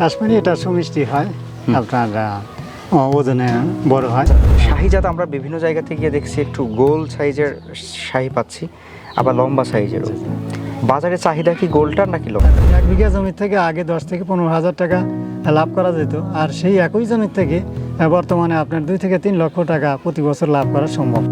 কাশ্মীরি এটা সুমিষ্টি হয় আপনার ওজনে বড় হয়। শাহিজাত আমরা বিভিন্ন জায়গা থেকে গিয়ে দেখছি একটু গোল সাইজের শাহি পাচ্ছি আবার লম্বা সাইজেরও। বাজারে চাহিদা কি গোলটার নাকি লম্বা? এক বিঘা জমি থেকে আগে দশ থেকে পনেরো হাজার টাকা লাভ করা যেত আর সেই একই জমি থেকে বর্তমানে আপনার দুই থেকে তিন লক্ষ টাকা প্রতি বছর লাভ করা সম্ভব।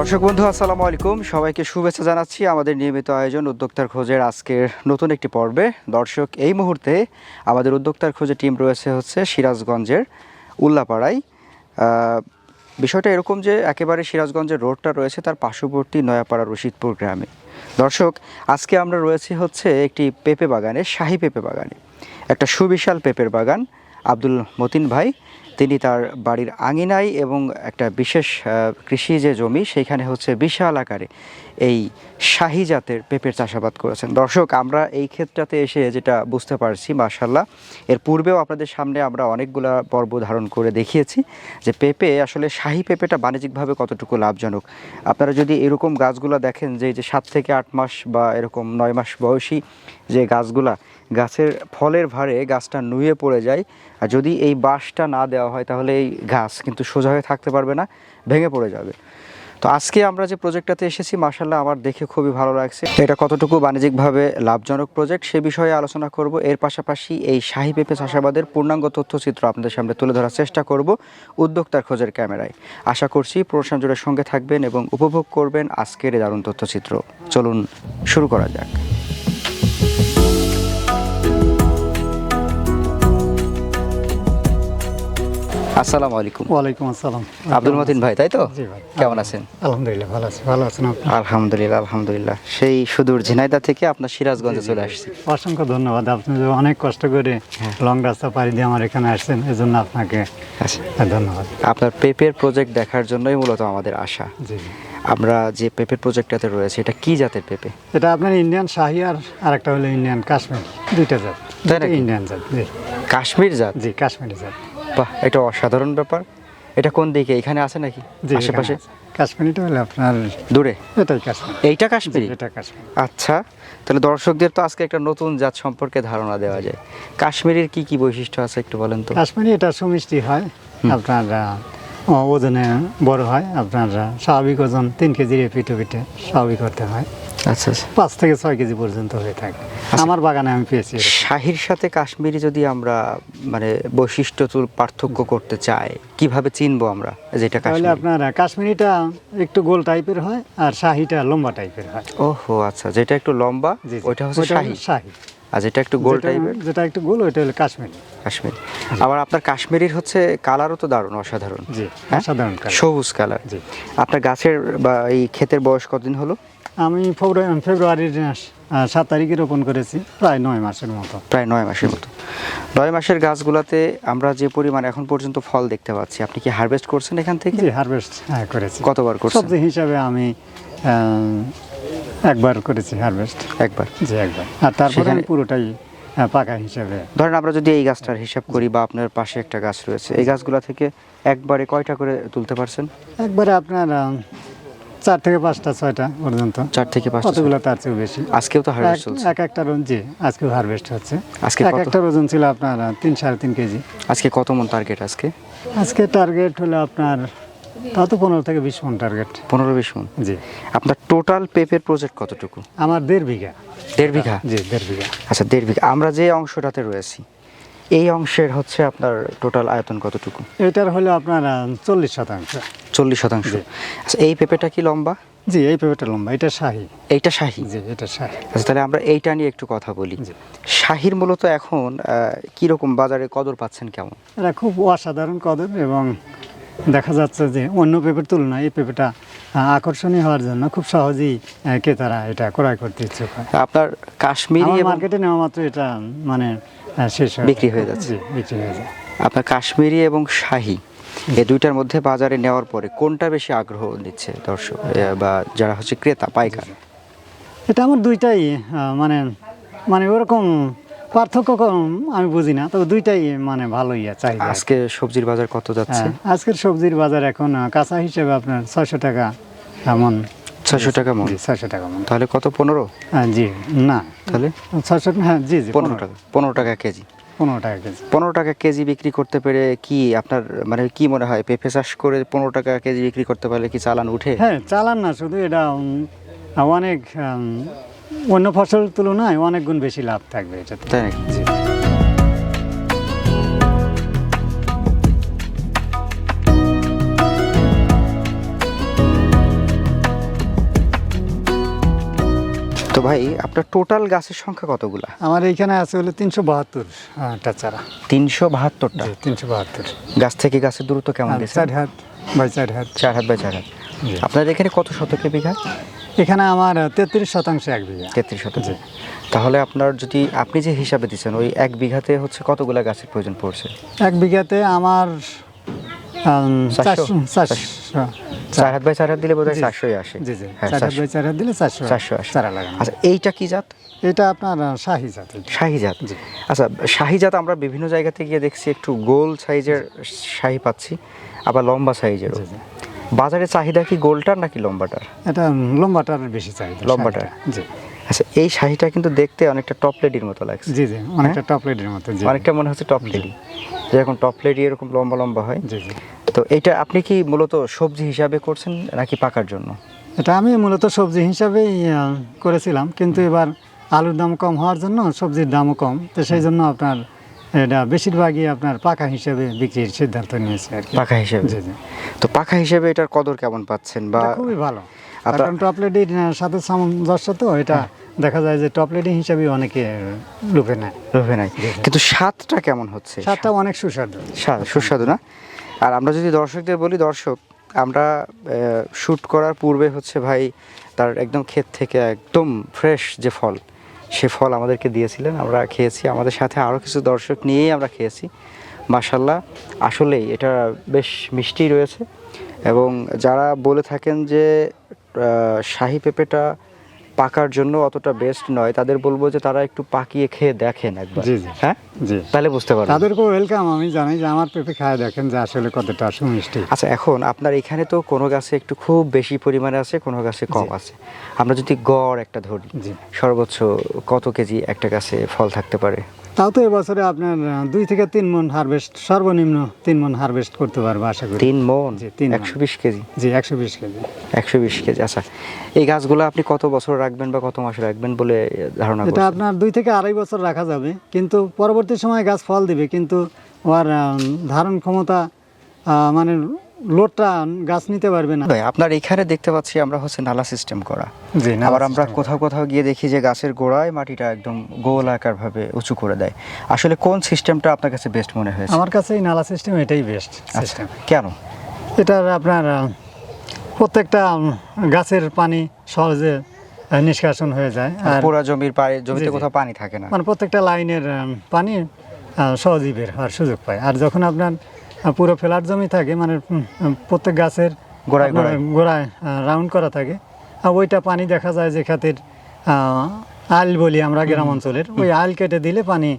দর্শক বন্ধু, আসসালামু আলাইকুম। সবাইকে শুভেচ্ছা জানাচ্ছি আমাদের নিয়মিত আয়োজন উদ্যোক্তার খোঁজের আজকের নতুন একটি পর্বে। দর্শক, এই মুহূর্তে আমাদের উদ্যোক্তার খোঁজে টিম রয়েছে হচ্ছে সিরাজগঞ্জের উল্লাপাড়ায়। বিষয়টা এরকম যে একেবারে সিরাজগঞ্জের রোডটা রয়েছে, তার পার্শ্ববর্তী নয়াপাড়া রশিদপুর গ্রামে। দর্শক, আজকে আমরা রয়েছি হচ্ছে একটি পেঁপে বাগানে শাহী পেঁপে বাগানে। একটা সুবিশাল পেঁপের বাগান আব্দুল মতিন ভাই তিনি তার বাড়ির আঙিনায় এবং একটা বিশেষ কৃষি যে জমি সেইখানে হচ্ছে বিশাল আকারে এই শাহী জাতের পেঁপের চাষাবাদ করেছেন। দর্শক, আমরা এই ক্ষেত্রটাতে এসে যেটা বুঝতে পারছি মার্শাল্লাহ এর পূর্বেও আপনাদের সামনে আমরা অনেকগুলা পর্ব ধারণ করে দেখিয়েছি যে পেঁপে আসলে শাহী পেঁপেটা বাণিজ্যিকভাবে কতটুকু লাভজনক। আপনারা যদি এরকম গাছগুলো দেখেন যে যে সাত থেকে আট মাস বা এরকম নয় মাস বয়সী যে গাছগুলা গাছের ফলের ভারে গাছটা নুয়ে পড়ে যায়। আর যদি এই বাঁশটা না দেওয়া হয়, তাহলে এই গাছ কিন্তু সোজা হয়ে থাকতে পারবে না, ভেঙে পড়ে যাবে। তো আজকে আমরা যে প্রজেক্টটাতে এসেছি মার্শাল্লাহ আমার দেখে খুবই ভালো লাগছে। এটা কতটুকু বাণিজ্যিকভাবে লাভজনক প্রজেক্ট সে বিষয়ে আলোচনা করব। এর পাশাপাশি এই শাহী পেঁপে চাষাবাদের পূর্ণাঙ্গ তথ্যচিত্র আপনাদের সামনে তুলে ধরার চেষ্টা করব উদ্যোক্তার খোঁজের ক্যামেরায়। আশা করছি প্রশান জুড়ে সঙ্গে থাকবেন এবং উপভোগ করবেন আজকের এই দারুণ তথ্যচিত্র। চলুন শুরু করা যাক। আসসালামু আলাইকুম। ওয়ালাইকুম আসসালাম। আব্দুল মতিন ভাই তাই তো? কেমন আছেন? আলহামদুলিল্লাহ ভালো আছি। ভালো আছেন আলহামদুলিল্লাহ আলহামদুলিল্লাহ। সেই সুদূর ঝিনাইদা থেকে আপনার সিরাজগঞ্জে চলে আসছি। অসংখ্য ধন্যবাদ। আপনি যে অনেক কষ্ট করে লং রাস্তা পাড়ি দিয়ে আমার এখানে আসছেন এজন্য আপনাকে আচ্ছা। ধন্যবাদ। আপনার পেপের প্রজেক্ট দেখার জন্যই মূলত আমাদের আশা। জি আমরা যে পেপের প্রজেক্টটাতে রয়েছে এটা কি জাতের পেপে? এটা আপনার ইন্ডিয়ান শাহি আর আরেকটা হলো ইন্ডিয়ান কাশ্মীর। দুইটা জাত। ইন্ডিয়ান জাত জি। কাশ্মীর জাত? জি কাশ্মীরি জাত। বাহ এটা অসাধারণ ব্যাপার। এটা কোন দিকে এখানে আছে নাকি? আশেপাশে। কাশ্মীরিটা হলো আপনার দূরে? এটাই কাশ্মীর। এইটা কাশ্মীরি এটা কাশ্মীর। আচ্ছা তাহলে দর্শকদের তো আজকে একটা নতুন জাত সম্পর্কে ধারণা দেওয়া যায়। কাশ্মীরের কি কি বৈশিষ্ট্য আছে একটু বলেন তো? কাশ্মীরি এটা সুমিষ্টি হয় আপনার ওজনে বড় হয় আপনার স্বাভাবিক ওজন তিন কেজির পিঠে পিঠে স্বাভাবিক হতে হয়। আচ্ছা আচ্ছা। পাঁচ থেকে ছয় কেজি পর্যন্ত হয়ে থাকে। আমার বাগানে আমি পেয়েছি শাহির সাথে কাশ্মীরি যদি আমরা মানে বৈশিষ্ট্য তুল পার্থক্য করতে চাই কীভাবে চিনবো আমরা যেটা তাহলে আপনার কাশ্মীরিটা একটু গোল টাইপের হয় আর শাহিটা লম্বা টাইপের হয়। ওহো আচ্ছা যেটা একটু লম্বা। ওইটা হচ্ছে শাহি। শাহি। আর যেটা একটু গোল টাইপের? যেটা একটু গোল ওইটা হলো কাশ্মীরি। কাশ্মীরি। আবার আপনার কাশ্মীরির হচ্ছে কালারও তো দারুণ অসাধারণ। জি হ্যাঁ? সাধারণ সবুজ কালার। জি। আপনার গাছের বা এই ক্ষেতের বয়স কতদিন হলো? আমি ফেব্রুয়ারি ফেব্রুয়ারির সাত তারিখে রোপণ করেছি প্রায় নয় মাসের মতো। প্রায় নয় মাসের মতো। নয় মাসের গাছগুলোতে আমরা যে পরিমাণ এখন পর্যন্ত ফল দেখতে পাচ্ছি আপনি কি হারভেস্ট করছেন এখান থেকে? জি হারভেস্ট হ্যাঁ করেছি। কতবার করছেন? সবজি হিসাবে আমি একবার করেছি হারভেস্ট একবার? জি একবার। আর তারপরে আমি পুরোটাই পাকা হিসাবে। ধরেন আমরা যদি এই গাছটার হিসাব করি বা আপনার পাশে একটা গাছ রয়েছে এই গাছগুলো থেকে একবারে কয়টা করে তুলতে পারছেন? একবারে আপনার চার থেকে পাঁচটা ছয়টা পর্যন্ত। চার থেকে পাঁচটা কতগুলো তার চেয়েও বেশি? আজকেও তো হারভেস্ট চলছে। এক একটা ওজন জি আজকে হারভেস্ট হচ্ছে। আজকে এক একটা ওজন ছিল আপনার তিন সাড়ে তিন কেজি। আজকে কত মন টার্গেট আজকে? আজকে টার্গেট হলো আপনার তা তো পনেরো থেকে বিশ মন টার্গেট পনেরো বিশ মন? জি। আপনার টোটাল পেপের প্রজেক্ট কতটুকু? আমার দেড় বিঘা। দেড় বিঘা? জি দেড় বিঘা। আচ্ছা দেড় বিঘা। আমরা যে অংশটাতে রয়েছি এই অংশের হচ্ছে আপনার টোটাল আয়তন কতটুকু? এটার হলো আপনার চল্লিশ শতাংশ। চল্লিশ শতাংশ। আচ্ছা এই পেঁপেটা কি লম্বা? জি এই পেঁপেটা লম্বা এটা শাহি। এইটা শাহি? জি এটা শাহি। আচ্ছা তাহলে আমরা এইটা নিয়ে একটু কথা বলি। শাহির মূলত এখন কীরকম বাজারে কদর পাচ্ছেন কেমন? এটা খুব অসাধারণ কদর এবং দেখা যাচ্ছে যে অন্য পেঁপের তুলনায় এই পেঁপেটা আকর্ষণীয় হওয়ার জন্য খুব সহজেই ক্রেতারা এটা ক্রয় করতে ইচ্ছুক হয়। আপনার কাশ্মীরি মার্কেটে নেওয়া মাত্র এটা মানে বিক্রি হয়ে যাচ্ছে। বিক্রি হয়ে যায়। আপনার কাশ্মীরি এবং শাহি এই দুইটার মধ্যে বাজারে নেওয়ার পরে কোনটা বেশি আগ্রহ দিচ্ছে দর্শক বা যারা হচ্ছে ক্রেতা পাইকার? এটা আমার দুইটাই মানে মানে ওরকম পার্থক্য কম আমি বুঝি না তবে দুইটাই মানে ভালোই আছে। আজকে সবজির বাজার কত যাচ্ছে? হ্যাঁ, আজকের সবজির বাজার এখন কাঁচা হিসেবে আপনার ছয়শো টাকা এমন। ছয়শো টাকা মন। ছয়শো টাকা মন। তাহলে কত পনেরো? হ্যাঁ, জি না। তাহলে? ছয়শো হ্যাঁ জি জি পনেরো টাকা পনেরো টাকা কেজি। পনেরো টাকা কেজি। পনেরো টাকা কেজি বিক্রি করতে পেরে কি আপনার মানে কি মনে হয় পেঁপে চাষ করে পনেরো টাকা কেজি বিক্রি করতে পারলে কি চালান উঠে? হ্যাঁ চালান না শুধু এটা অনেক অন্য ফসল তুলনায় অনেক গুণ বেশি লাভ থাকবে এটাতে। তাই নাকি? তো ভাই আপনার টোটাল গাছের সংখ্যা কতগুলা? আমার এইখানে আছে হলো তিনশো বাহাত্তর চারা। তিনশো বাহাত্তরটা? তিনশো বাহাত্তর। গাছ থেকে গাছের দূরত্ব কেমন গেছে চার হাত বাই চার হাত। চার হাত বাই চার হাত। জি। আপনার এখানে কত শতকে বিঘা? এখানে আমার তেত্রিশ শতাংশ এক বিঘা। তেত্রিশ শতকে। জি। তাহলে আপনার যদি আপনি যে হিসাবে দিচ্ছেন ওই এক বিঘাতে হচ্ছে কতগুলো গাছের প্রয়োজন পড়ছে? এক বিঘাতে আমার চারশো? চার হাত বাই চার হাত দিলে বোধ হয় জি। চারশোই আসে। জি জি। হ্যাঁ চার হাত বাই চার হাত দিলে চারশো চারশো আসে। চারা লাগানো। আচ্ছা এইটা কি জাত? এটা আপনার শাহি জাত এটা। শাহিজাত জি। আচ্ছা শাহিজাত আমরা বিভিন্ন জায়গাতে গিয়ে দেখছি একটু গোল সাইজের শাহি পাচ্ছি আবার লম্বা সাইজেরও। জি। বাজারে চাহিদা কি গোলটার নাকি লম্বাটার? এটা লম্বাটার বেশি চাহিদা লম্বাটার? জি। আচ্ছা এই শাহিটা কিন্তু দেখতে অনেকটা টপ লেডির মতো লাগছে। জি জি অনেকটা টপ রেডের মতো জি। অনেকটা মনে হচ্ছে টপ লেডি যেরকম টপ লেডি এরকম লম্বা লম্বা হয়। জি জি। তো এটা আপনি কি মূলত সবজি হিসাবে করছেন নাকি পাকার জন্য? এটা আমি মূলত সবজি হিসাবেই করেছিলাম। কিন্তু এবার আলুর দাম কম হওয়ার জন্য সবজির দামও কম। তো সেই জন্য আপনার এটা বেশিরভাগই আপনার পাকা হিসেবে বিক্রির সিদ্ধান্ত নিয়েছে আর পাকা হিসেবে? তো পাকা হিসেবে এটার কদর কেমন পাচ্ছেন বা খুবই ভালো। আপনার- কারণ টপলেটির সাথে সামঞ্জস্য তো এটা দেখা যায় যে টপলেটি হিসাবে অনেকে লুপে নেয়। রবে নেয়। কিন্তু স্বাদটা কেমন হচ্ছে? স্বাদটা অনেক সুস্বাদু। স্বাদ সুস্বাদু না? আর আমরা যদি দর্শকদের বলি, দর্শক, আমরা শ্যুট করার পূর্বে হচ্ছে ভাই, তার একদম ক্ষেত থেকে একদম ফ্রেশ যে ফল, সে ফল আমাদেরকে দিয়েছিলেন। আমরা খেয়েছি, আমাদের সাথে আরও কিছু দর্শক নিয়েই আমরা খেয়েছি। মাসাল্লাহ আসলেই এটা বেশ মিষ্টি রয়েছে। এবং যারা বলে থাকেন যে শাহি পেঁপেটা পাকার জন্য অতটা বেস্ট নয়। তাদের বলব যে তারা একটু পাকিয়ে খেয়ে দেখেন একবার। জি, জি। হ্যাঁ? জি। তাহলে বুঝতে পারবেন। তাদেরকে ওয়েলকাম আমি জানি যে আমার পেঁপে খায় দেখেন যে আসলে কতটা সুমিষ্টি। আচ্ছা এখন আপনার এখানে তো কোনো গাছে একটু খুব বেশি পরিমাণে আছে কোনো গাছে কম আছে। আমরা যদি গড় একটা ধরি সর্বোচ্চ কত কেজি একটা গাছে ফল থাকতে পারে? তাও তো এবছরে আপনার দুই থেকে তিন মন হারভেস্ট সর্বনিম্ন তিন মন হারভেস্ট করতে পারব আশা করি। তিন মন একশো বিশ কেজি? জি একশো বিশ কেজি। একশো বিশ কেজি আচ্ছা। এই গাছগুলো আপনি কত বছর রাখবেন বা কত মাস রাখবেন বলে ধারণা এটা আপনার দুই থেকে আড়াই বছর রাখা যাবে কিন্তু পরবর্তী সময় গাছ ফল দিবে কিন্তু ওর ধারণ ক্ষমতা মানে লোডটা গাছ নিতে পারবে না। আপনার এখানে দেখতে পাচ্ছি আমরা হচ্ছে নালা সিস্টেম করা। আবার আমরা কোথাও কোথাও গিয়ে দেখি যে গাছের গোড়ায় মাটিটা একদম গোল আকার ভাবে উঁচু করে দেয়। আসলে কোন সিস্টেমটা আপনার কাছে বেস্ট মনে হয়েছে? আমার কাছে এই নালা সিস্টেম এটাই বেস্ট আচ্ছা সিস্টেম কেন? এটার আপনার প্রত্যেকটা গাছের পানি সহজে নিষ্কাশন হয়ে যায়। আর পুরা জমির পাড়ে জমিতে। কোথাও পানি থাকে না। মানে প্রত্যেকটা লাইনের পানি সহজেই বের হওয়ার সুযোগ পায়। আর যখন আপনার পুরো ফ্ল্যাট জমি থাকে মানে প্রত্যেক গাছের গোড়ায় গোড়ায়। রাউন্ড করা থাকে। আর ওইটা পানি দেখা যায় যে খাতের আল বলি আমরা গ্রাম অঞ্চলের। ওই আল কেটে দিলে পানি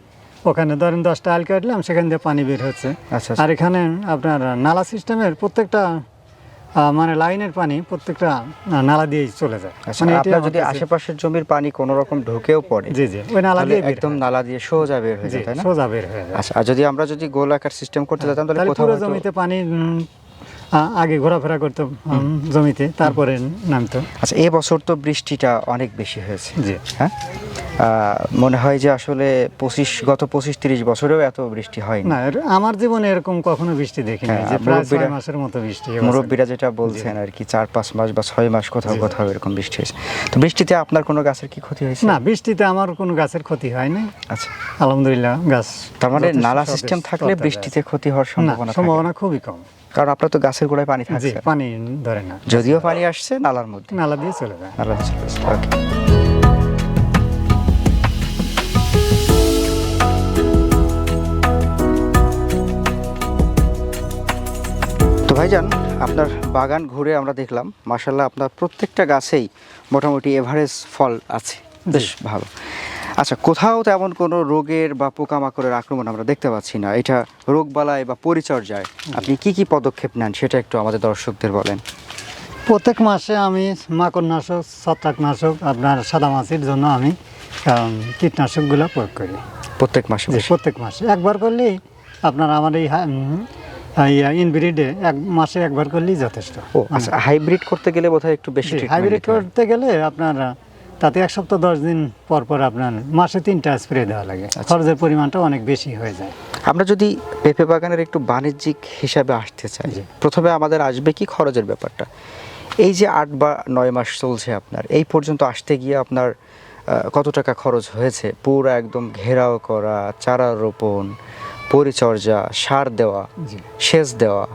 ওখানে ধরেন দশটা আল কাটলাম সেখান দিয়ে পানি বের হচ্ছে। আচ্ছা আর এখানে আপনার নালা সিস্টেমের প্রত্যেকটা মানে লাইনের পানি প্রত্যেকটা নালা দিয়েই চলে যায়। আচ্ছা মানে আপনার যদি আশেপাশের জমির পানি কোনো রকম ঢুকেও পড়ে জি জি ওই নালা দিয়ে একদম নালা দিয়ে সোজা বের হয়ে যায় তাই না? সোজা বের হয়ে যায়। আচ্ছা আর যদি আমরা যদি গোল আকার সিস্টেম করতে যেতাম তাহলে কোথাও পুরো জমিতে পানি আগে ঘোরাফেরা করতো জমিতে তারপরে নামতো। আচ্ছা এবছর তো বৃষ্টিটা অনেক বেশি হয়েছে জি। হ্যাঁ? মনে হয় যে আসলে পঁচিশ গত পঁচিশ তিরিশ বছরেও এত বৃষ্টি হয় না আমার জীবনে এরকম কখনো বৃষ্টি দেখিনি হ্যাঁ, যে প্রায় ছয় মাসের মতো বৃষ্টি মুরব্বীরা যেটা বলছেন আর কি চার পাঁচ মাস বা ছয় মাস কোথাও কোথাও এরকম বৃষ্টি হয়েছে। তো বৃষ্টিতে আপনার কোনো গাছের কি ক্ষতি হয়েছে? না বৃষ্টিতে আমার কোনো গাছের ক্ষতি হয় না আচ্ছা। আলহামদুলিল্লাহ গাছ তার মানে নালা সিস্টেম থাকলে বৃষ্টিতে ক্ষতি হওয়ার। সম্ভাবনা সম্ভাবনা খুবই কম। কারণ আপনার তো গাছের গোড়ায় পানি জি থাকছে। পানি ধরে না। যদিও পানি আসছে নালার মধ্যে। নালা দিয়ে চলে যায়। নালা দিয়ে চলে okay. তো ভাইজান আপনার বাগান ঘুরে আমরা দেখলাম মাসাল্লাহ আপনার প্রত্যেকটা গাছেই মোটামুটি এভারেজ ফল আছে। বেশ ভালো। আচ্ছা কোথাও তেমন কোনো রোগের বা পোকামাকড়ের আক্রমণ আমরা দেখতে পাচ্ছি না। এটা রোগবালাই বা পরিচর্যায় আপনি কি কি পদক্ষেপ নেন সেটা একটু আমাদের দর্শকদের বলেন। প্রত্যেক মাসে আমি মাকড়নাশক ছত্রাকনাশক আপনার সাদা সাদামাছির জন্য আমি কীটনাশকগুলো প্রয়োগ করি। প্রত্যেক মাসে প্রত্যেক মাসে। একবার করলেই আপনার আমার এই ইনব্রিডে এক মাসে একবার করলেই যথেষ্ট। ও আচ্ছা হাইব্রিড করতে গেলে বোধহয় একটু বেশি হাইব্রিড করতে গেলে আপনার তাতে এক সপ্তাহ দশ দিন পর পর আপনার মাসে তিনটা স্প্রে দেওয়া লাগে। আচ্ছা। খরচের পরিমাণটা অনেক বেশি হয়ে যায়। আমরা যদি পেঁপে বাগানের একটু বাণিজ্যিক হিসাবে আসতে চাই। প্রথমে আমাদের আসবে কি খরচের ব্যাপারটা? এই যে আট বা নয় মাস চলছে আপনার এই পর্যন্ত আসতে গিয়ে আপনার কত টাকা খরচ হয়েছে? পুরো একদম ঘেরাও করা চারা রোপণ পরিচর্যা সার দেওয়া সেচ দেওয়া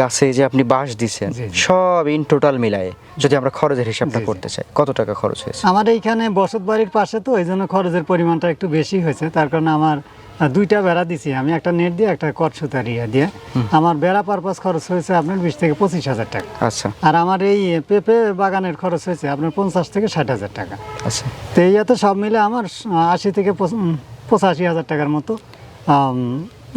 গাছে যে আপনি বাঁশ দিচ্ছেন। সব ইন টোটাল মিলায়ে যদি আমরা খরচের হিসাবটা। করতে চাই কত টাকা খরচ হয়েছে? আমার এইখানে বসত বাড়ির পাশে তো এই জন্য খরচের পরিমাণটা একটু বেশি হয়েছে। তার কারণে আমার দুইটা বেড়া দিছি আমি একটা নেট দিয়ে একটা কট সুতা ইয়ে দিয়ে আমার বেড়া পারপাস খরচ হয়েছে আপনার বিশ থেকে পঁচিশ হাজার টাকা। আচ্ছা। আর আমার এই পেঁপে বাগানের খরচ হয়েছে আপনার পঞ্চাশ থেকে ষাট হাজার টাকা। আচ্ছা। তো এই সব মিলে আমার আশি থেকে পঁচাশি হাজার টাকার মতো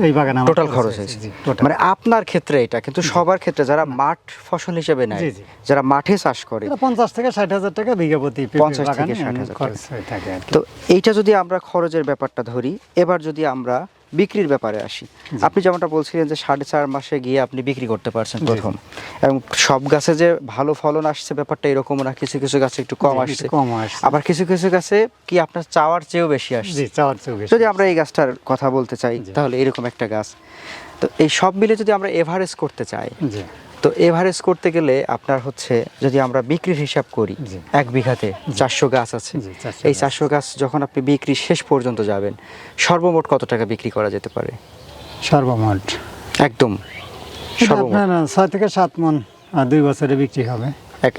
এই বাগান টোটাল খরচ হয়েছে। মানে আপনার ক্ষেত্রে এটা কিন্তু সবার ক্ষেত্রে যারা মাঠ ফসল হিসেবে নেয়। যারা মাঠে চাষ করে পঞ্চাশ থেকে ষাট হাজার টাকা বিঘা প্রতি পঞ্চাশ থেকে ষাট 60,000 খরচ থাকে আর কি। তো এইটা যদি আমরা খরচের ব্যাপারটা ধরি এবার যদি আমরা বিক্রির ব্যাপারে আসি। আপনি যেমনটা বলছিলেন যে সাড়ে চার মাসে গিয়ে আপনি বিক্রি করতে পারছেন প্রথম। এবং সব গাছে যে ভালো ফলন আসছে ব্যাপারটা এরকম না কিছু কিছু গাছে একটু কম আসছে। কম আসছে। আবার কিছু কিছু গাছে কি আপনার চাওয়ার চেয়েও বেশি আসছে। চাওয়ার চেয়েও বেশি। যদি আমরা এই গাছটার কথা বলতে চাই তাহলে এরকম একটা গাছ। তো এই সব মিলে যদি আমরা এভারেজ করতে চাই তো এভারেজ করতে গেলে আপনার হচ্ছে যদি আমরা বিক্রির হিসাব করি এক বিঘাতে চারশো গাছ আছে। এই চারশো গাছ যখন আপনি বিক্রি শেষ পর্যন্ত যাবেন সর্বমোট কত টাকা বিক্রি করা যেতে পারে? সর্বমোট। একদম। আপনার ছয় থেকে সাত মন আর দুই বছরে বিক্রি হবে।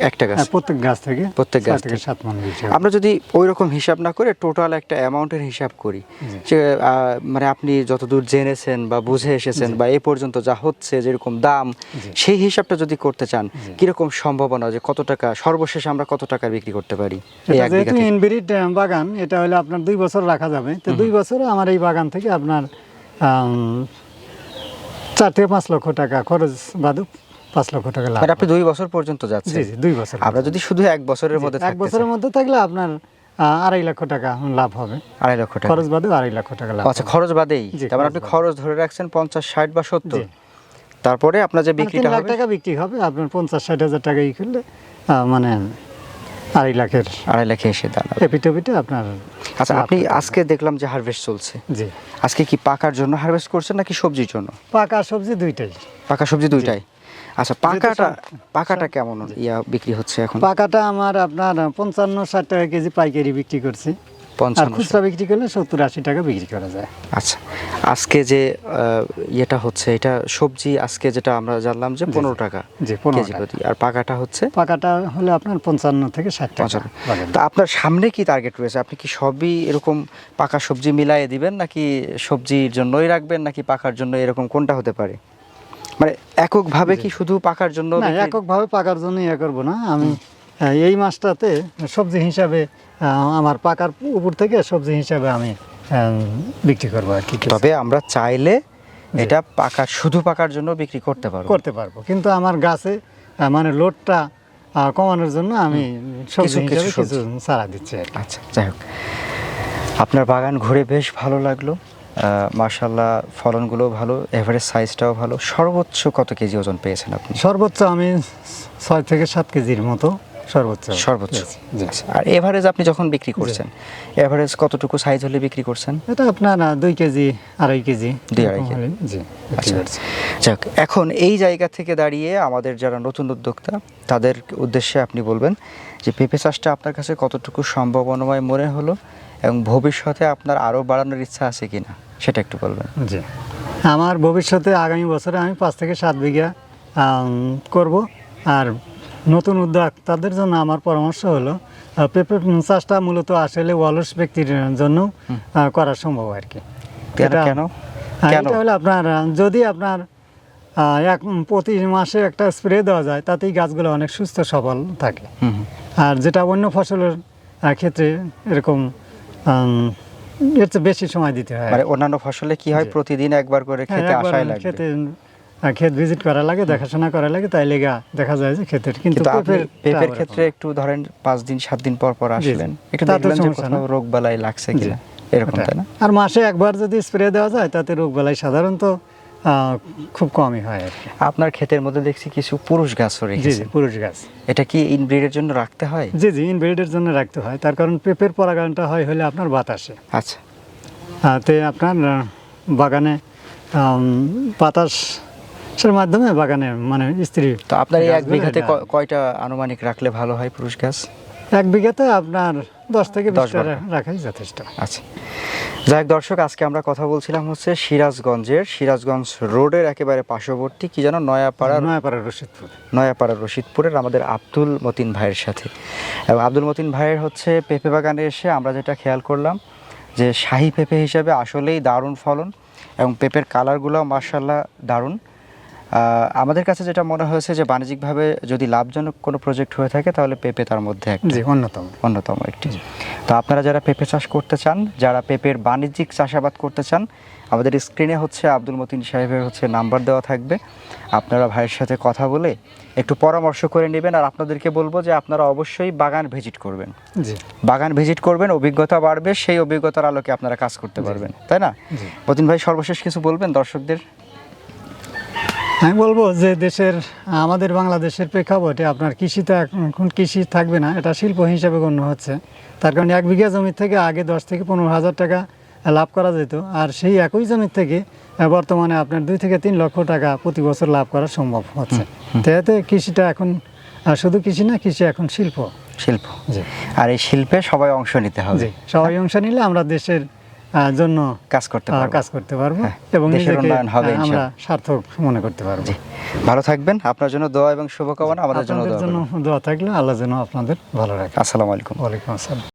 একটা গাছ। হ্যাঁ, প্রত্যেক গাছ থেকে প্রত্যেক গাছ থেকে। সাত মন আমরা যদি ওই রকম হিসাব না করে টোটাল একটা অ্যামাউন্টের হিসাব করি যে মানে আপনি যতদূর জেনেছেন বা বুঝে এসেছেন বা এ পর্যন্ত যা হচ্ছে যেরকম দাম সেই হিসাবটা যদি করতে চান কীরকম সম্ভাবনা যে কত টাকা সর্বশেষ আমরা কত টাকা বিক্রি করতে পারি? যেহেতু থেকে? বাগান এটা হলে আপনার দুই বছর রাখা যাবে। তো দুই বছরে আমার এই বাগান থেকে আপনার চার থেকে পাঁচ লক্ষ টাকা খরচ বাদু পাঁচ লক্ষ টাকা লাভ মানে আপনি দুই বছর পর্যন্ত যাচ্ছে জি দুই বছর আমরা যদি শুধু এক বছরের মধ্যে এক বছরের মধ্যে থাকলে আপনার আড়াই লক্ষ টাকা লাভ হবে। আড়াই লক্ষ টাকা। খরচ বাদে আড়াই লক্ষ টাকা লাভ আচ্ছা খরচ বাদেই? তারপর আপনি খরচ ধরে রাখছেন পঞ্চাশ ষাট বা সত্তর। তারপরে আপনার যে মানে বিক্রিটা লাখ হবে টাকা বিক্রি হবে আপনার পঞ্চাশ ষাট হাজার টাকা ই করলে মানে আড়াই লাখের আড়াই লাখে এসে দাঁড়াবে। এপিটোপিটে আপনার আচ্ছা আপনি আজকে দেখলাম যে হারভেস্ট চলছে। জি। আজকে কি পাকার জন্য হারভেস্ট করছেন নাকি সবজির জন্য? পাকা সবজি দুইটাই। পাকা সবজি দুইটাই? আচ্ছা পাকাটা পাকাটা কেমন ইয়া বিক্রি হচ্ছে এখন? পাকাটা আমার আপনার পঞ্চান্ন ষাট টাকা কেজি পাইকারি বিক্রি করছি। আর পঞ্চান্ন খুচরা বিক্রি করলে সত্তর আশি টাকা বিক্রি করা যায়। আচ্ছা আজকে যে ইয়েটা হচ্ছে এটা সবজি আজকে যেটা আমরা জানলাম যে পনেরো টাকা কেজি প্রতি। আর পাকাটা হচ্ছে? পাকাটা হলে আপনার পঞ্চান্ন থেকে ষাট টাকা তা আপনার সামনে কি টার্গেট রয়েছে? আপনি কি সবই এরকম পাকা সবজি মিলাইয়ে দিবেন নাকি সবজির জন্যই রাখবেন নাকি পাকার জন্য এরকম কোনটা হতে পারে? মানে এককভাবে কি শুধু পাকার জন্য না এককভাবে পাকার জন্য ইয়ে করব না। আমি এই মাসটাতে সবজি হিসাবে আমার পাকার উপর থেকে সবজি হিসাবে আমি বিক্রি করব আর কি। তবে আমরা চাইলে এটা পাকার শুধু পাকার জন্য বিক্রি করতে পারব। করতে পারব। কিন্তু আমার গাছে মানে লোডটা কমানোর জন্য আমি সবজি হিসাবে। কিছু ছাড়া দিচ্ছি আচ্ছা যাই হোক। আপনার বাগান ঘুরে বেশ ভালো লাগল। মার্শাল্লাহ ফলনগুলো ভালো এভারেজ সাইজটাও ভালো। সর্বোচ্চ কত কেজি ওজন পেয়েছেন আপনি? সর্বোচ্চ আমি ছয় থেকে সাত কেজির মতো সর্বোচ্চ সর্বোচ্চ। আচ্ছা, আর এভারেজ আপনি যখন বিক্রি করছেন এভারেজ কতটুকু সাইজ হলে বিক্রি করছেন? এটা আপনার আহ, দুই কেজি আড়াই কেজি দুই আড়াই কেজি। জি আচ্ছা। যাক এখন এই জায়গা থেকে দাঁড়িয়ে আমাদের যারা নতুন উদ্যোক্তা তাদের উদ্দেশ্যে আপনি বলবেন যে পেঁপে চাষটা আপনার কাছে কতটুকু সম্ভাবনাময় মনে হলো এবং ভবিষ্যতে আপনার আরও বাড়ানোর ইচ্ছা আছে কিনা? সেটা একটু বলবেন। জি। আমার ভবিষ্যতে আগামী বছরে আমি পাঁচ থেকে সাত বিঘা করব। আর নতুন উদ্যোগ তাদের জন্য আমার পরামর্শ হলো পেঁপে চাষটা মূলত আসলে অলস ব্যক্তির জন্য করা সম্ভব আর কি। এটা- কেন? এটা হলো আপনার যদি আপনার এক প্রতি মাসে একটা স্প্রে দেওয়া যায় তাতেই গাছগুলো অনেক সুস্থ সবল থাকে। আর যেটা অন্য ফসলের ক্ষেত্রে এরকম এর বেশি সময় দিতে হয়। মানে অন্যান্য ফসলে কি হয়? প্রতিদিন একবার করে হ্যাঁ, খেতে আসাই লাগে খেতে ক্ষেত ভিজিট করা লাগে দেখাশোনা করা লাগে তাই লেগা দেখা যায় যে ক্ষেতের কিন্তু পেঁপের ক্ষেত্রে একটু ধরেন পাঁচ দিন সাত দিন পর পর। আসলেন। একটু দেখলেন যে কোথাও রোগ বালাই লাগছে কিনা। এরকম তাই না? আর মাসে একবার যদি স্প্রে দেওয়া যায় তাতে রোগ বালাই সাধারণত খুব কমই হয় আর কি। আপনার ক্ষেতের মধ্যে দেখছি কিছু পুরুষ গাছও জি পুরুষ গাছ। এটা কি ইনব্রিডের জন্য রাখতে হয়? জি জি ইনব্রিডের জন্য রাখতে হয়। তার কারণ পেঁপের পরাগায়নটা হয় হলে আপনার বাতাসে। আচ্ছা। তে আপনার বাগানে আম, বাতাসের মাধ্যমে বাগানে মানে স্ত্রী তো আপনার এই এক বিঘাতে ক- কয়টা আনুমানিক রাখলে ভালো হয় পুরুষ গাছ? এক বিঘাতে আপনার দশ থেকে দশ বিশটা রাখাই যথেষ্ট। আচ্ছা। যাই দর্শক আজকে আমরা কথা বলছিলাম হচ্ছে সিরাজগঞ্জের সিরাজগঞ্জ রোডের একেবারে পার্শ্ববর্তী কি যেন নয়াপাড়ার নয়াপাড়া রশিদপুর। নয়াপাড়া রশিদপুরের আমাদের আব্দুল মতিন ভাইয়ের সাথে। এবং আব্দুল মতিন ভাইয়ের হচ্ছে পেঁপে বাগানে এসে আমরা যেটা খেয়াল করলাম যে শাহি পেঁপে হিসাবে আসলেই দারুণ ফলন এবং পেঁপের কালারগুলো মার্শাল্লাহ দারুণ। আমাদের কাছে যেটা মনে হয়েছে যে বাণিজ্যিকভাবে যদি লাভজনক কোনো প্রজেক্ট হয়ে থাকে তাহলে পেঁপে তার মধ্যে একটা অন্যতম। অন্যতম একটি। তো আপনারা যারা পেঁপে চাষ করতে চান যারা পেঁপের বাণিজ্যিক চাষাবাদ করতে চান আমাদের স্ক্রিনে হচ্ছে আব্দুল মতিন সাহেবের হচ্ছে নাম্বার দেওয়া থাকবে। আপনারা ভাইয়ের সাথে কথা বলে একটু পরামর্শ করে নেবেন আর আপনাদেরকে বলব যে আপনারা অবশ্যই বাগান ভিজিট করবেন। বাগান ভিজিট করবেন অভিজ্ঞতা বাড়বে সেই অভিজ্ঞতার আলোকে আপনারা কাজ করতে পারবেন তাই না। মতিন ভাই সর্বশেষ কিছু বলবেন দর্শকদের? আমি বলব যে দেশের আমাদের বাংলাদেশের প্রেক্ষাপটে আপনার কৃষিতে এখন কৃষি থাকবে না এটা শিল্প হিসাবে গণ্য হচ্ছে। তার কারণে এক বিঘা জমি থেকে আগে দশ থেকে পনেরো হাজার টাকা লাভ করা যেত আর সেই একই জমির থেকে বর্তমানে আপনার দুই থেকে তিন লক্ষ টাকা প্রতি বছর লাভ করা সম্ভব হচ্ছে। তো এতে কৃষিটা এখন শুধু কৃষি না কৃষি এখন শিল্প। শিল্প। আর এই শিল্পে সবাই অংশ নিতে হবে। সবাই অংশ নিলে আমরা দেশের জন্য কাজ করতে পারব। কাজ করতে পারব হ্যাঁ, এবং দেশের উন্নয়ন হবে আমরা ইনশাআল্লাহ। সার্থক মনে করতে পারব। ভালো থাকবেন আপনার জন্য দোয়া এবং শুভকামনা আমাদের জন্য দোয়া দোয়া থাকলে আল্লাহ যেন আপনাদের ভালো রাখে। আসসালামু আলাইকুম। ওয়ালাইকুম আসসালাম।